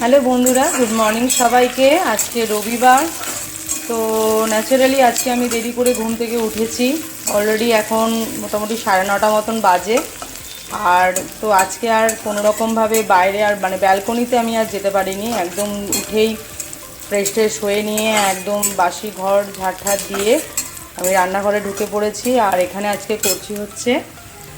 Hello বন্ধুরা good morning সবাইকে। আজকে রবিবার তো ন্যাচারালি আজকে আমি দেরি করে ঘুম থেকে উঠেছি। অলরেডি এখন মোটামুটি সাড়ে নটা মতন বাজে। আর তো আজকে আর কোনো রকমভাবে বাইরে আর মানে ব্যালকনিতে আমি আর যেতে পারিনি। একদম উঠেই ফ্রেশ ট্রেশ হয়ে নিয়ে একদম বাসি ঘর ঝাড় দিয়ে আমি রান্নাঘরে ঢুকে পড়েছি। আর এখানে আজকে করছি হচ্ছে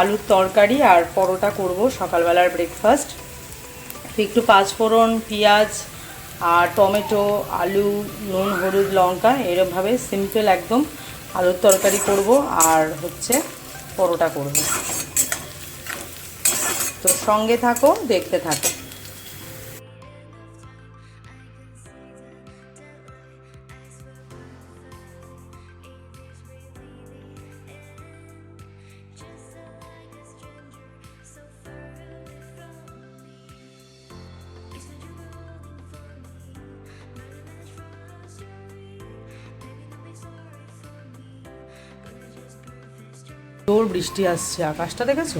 আলুর তরকারি আর পরোটা করব সকালবেলার ব্রেকফাস্ট একটু পাঁচফোড়ন, পেঁয়াজ আর টমেটো, আলু, নুন, হলুদ, লঙ্কা, এরমভাবে সিম্পল একদম আলুর তরকারি করব আর হচ্ছে পরোটা করব। তো সঙ্গে থাকো, দেখতে থাকো। জোর বৃষ্টি আসছে, আকাশটা দেখেছ?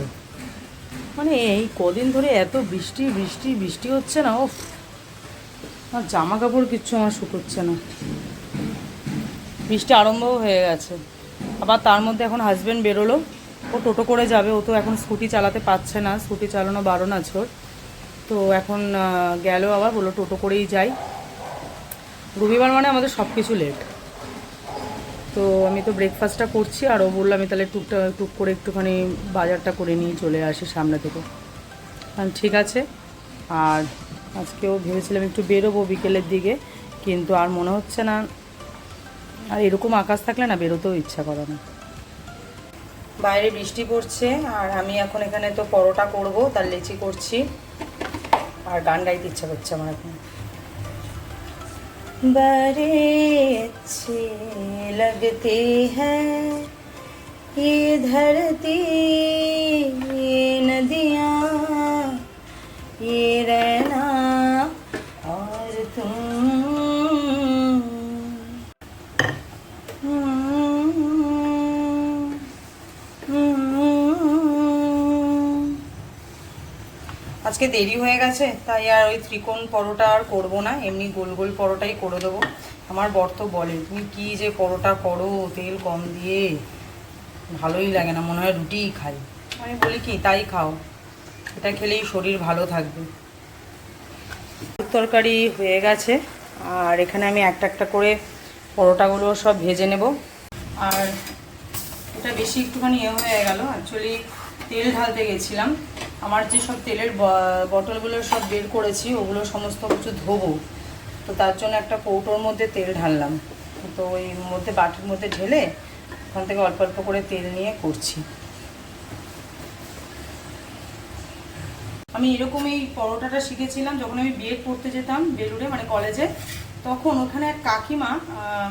মানে এই কদিন ধরে এত বৃষ্টি বৃষ্টি বৃষ্টি হচ্ছে না ও আর জামা কাপড় কিচ্ছু আমার শুকোচ্ছে না। বৃষ্টি আরম্ভও হয়ে গেছে। আবার তার মধ্যে এখন হাজব্যান্ড বেরোলো, ও টোটো করে যাবে, ও তো এখন স্কুটি চালাতে পারছে না, স্কুটি চালানো বারণ আছে ওর তো এখন গেল আবার, বলল টোটো করেই যাই। রবিবার মানে আমাদের সব কিছু লেট তো আমি তো ব্রেকফাস্টটা করছি, আর ও বলল আমি তাহলে টুকটা টুক করে একটুখানি বাজারটা করে নিয়ে চলে আসি সামনে থেকে। কারণ ঠিক আছে, আর আজকেও ভেবেছিলাম একটু বেরোবো বিকেলের দিকে, কিন্তু আর মনে হচ্ছে না। আর এরকম আকাশ থাকলে না বেরোতেও ইচ্ছা করে না। বাইরে বৃষ্টি পড়ছে, আর আমি এখন এখানে তো পরোটা করব, তার লেচি করছি, আর গান গাইতে ইচ্ছা করছে আমার এখন। बड़े अच्छे लगते हैं। ये धरती আজকে দেরি হয়ে গেছে, তাই আর ওই ত্রিকোণ পরোটা আর করব না, এমনি গোল গোল পরোটাই করে দেবো। আমার বর তো বলে, তুমি কী যে পরোটা করো, তেল কম দিয়ে? ভালোই লাগে না, মনে হয় রুটিই খাই। আমি বলি, কি, তাই খাও। এটা খেলেই শরীর ভালো থাকবে। তরকারি হয়ে গেছে, আর এখানে আমি একটা একটা করে পরোটাগুলো সব ভেজে নেব। আর এটা বেশি একটুখানি ইয়ে হয়ে গেল। অ্যাকচুয়ালি তেল ঢালতে গেছিলাম আমার যে সব তেলের বটলগুলো সব বের করেছি, ওগুলো সমস্ত কিছু ধোবো। তো তার জন্য একটা কৌটোর মধ্যে তেল ঢাললাম। তো ওই মধ্যে বাটির মধ্যে ঢেলে ওখান থেকে অল্প অল্প করে তেল নিয়ে করছি। আমি এরকম এই পরোটাটা শিখেছিলাম যখন আমি বিএড পড়তে যেতাম বেলুড়ে মানে কলেজে। তখন ওখানে এক কাকিমা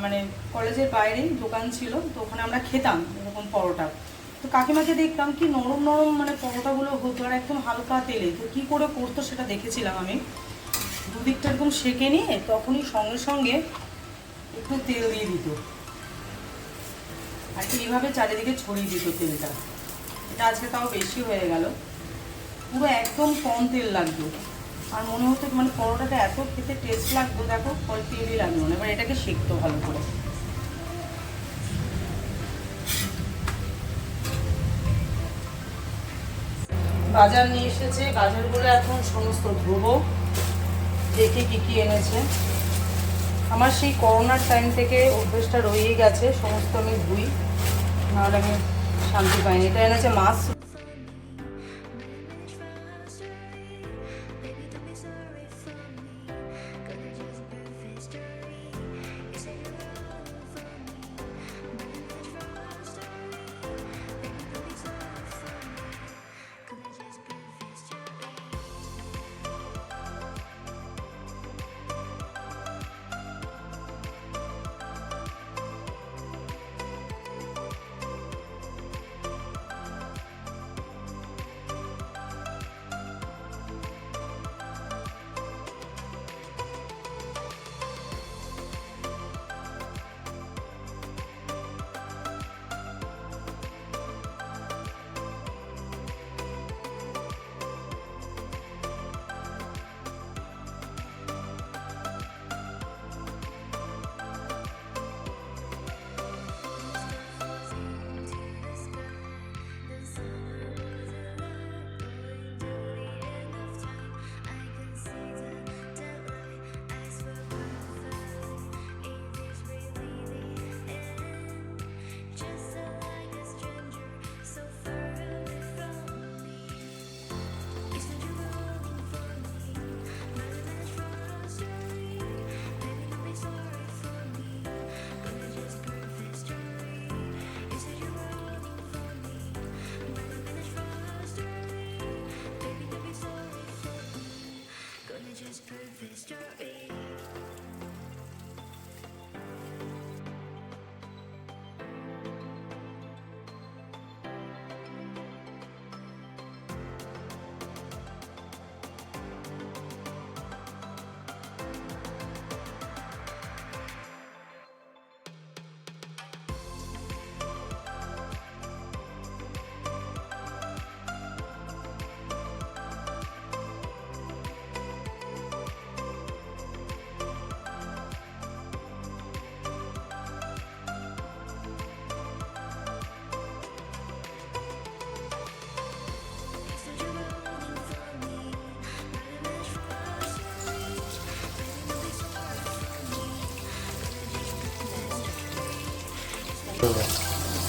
মানে কলেজের বাইরে দোকান ছিল, তো ওখানে আমরা খেতাম এরকম পরোটা। তো কাকিমাকে দেখতাম কি নরম নরম মানে পরোটাগুলো হতো আর একদম হালকা তেলে। তো কী করে করতো সেটা দেখেছিলাম আমি। দুদিকটা একদম সেঁকে নিয়ে তখনই সঙ্গে সঙ্গে একটু তেল দিয়ে দিত। আর কি এইভাবে চারিদিকে ছড়িয়ে দিত তেলটা। এটা আজকে তাও বেশি হয়ে গেল। পুরো একদম কম তেল লাগতো। আর মনে হতো মানে পরোটাটা এত খেতে টেস্ট লাগতো, দেখো ফল তেলই লাগল না। এবার এটাকে শেখতো ভালো করে। বাজার নিয়ে এসেছে। বাজারগুলো এখন সমস্ত ধুবো। দেখে কী কী এনেছে। আমার সেই করোনার টাইম থেকে অভ্যেসটা রয়েই গেছে। সমস্ত আমি ধুই। নাহলে আমি শান্তি পাইনি। এটা এনেছে মাছ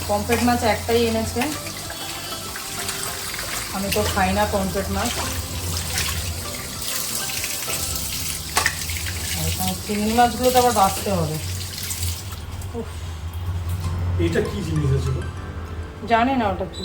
পম্পেট মাছ একটাই এনেছে। আমি তো খাই না পম্পেট মাছ। চিংড়ি মাছগুলো তো আবার বাঁচতে হবে। এটা কি জিনিস আছে? জানি না ওটা কি।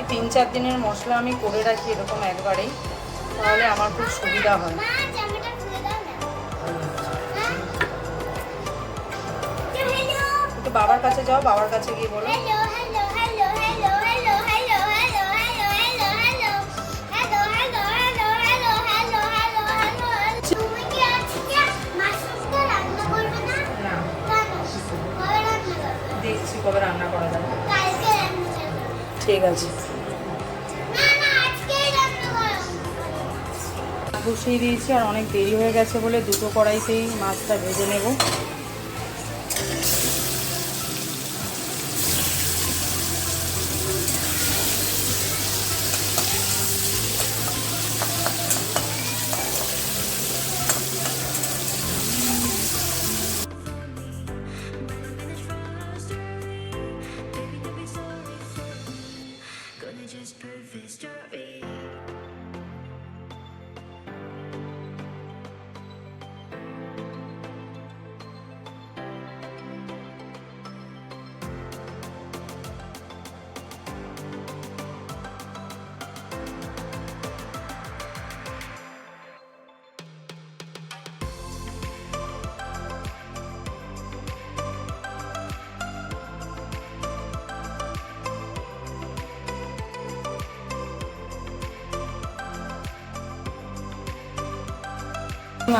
মোটামুটি তিন চার দিনের মশলা আমি করে রাখি এরকম একবারেই তাহলে আমার খুব সুবিধা হয় একটু বাবার কাছে যাও বাবার কাছে গিয়ে বলো hello hello hello hello hello hello hello বসিয়ে দিয়েছি আর অনেক দেরি হয়ে গেছে বলে দুটো কড়াইতেই মাছটা ভেজে নেব।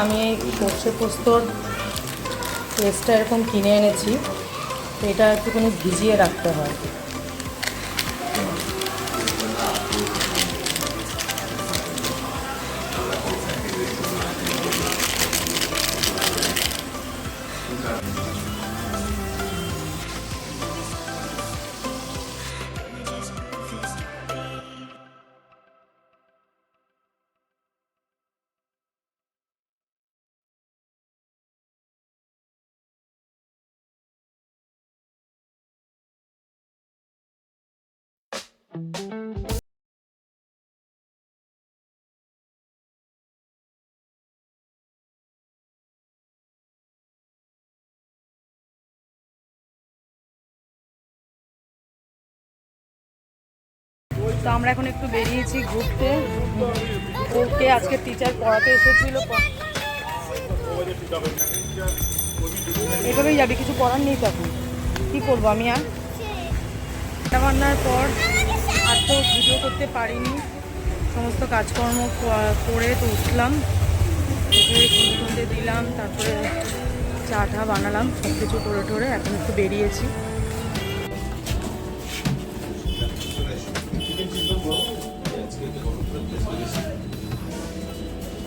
আমি এই সর্ষে পোস্তর পেস্টটা এরকম কিনে এনেছি। তো এটা একটুখানি ভিজিয়ে রাখতে হয়। তো আমরা এখন একটু বেরিয়েছি ঘুরতে। ওকে আজকে টিচার পড়াতে এসেছিল। এভাবেই যাবি কিছু পড়ার নেই তখন। কী করব আমি আর? পর আর তো ভিডিও করতে পারিনি। সমস্ত কাজকর্ম করে তো উঠলাম। উঠে সন্ধে সন্ধে দিলাম, তারপরে চা টা বানালাম সব কিছু করে টোরে এখন একটু বেরিয়েছি।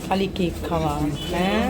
খালি কেক খাওয়া হ্যাঁ?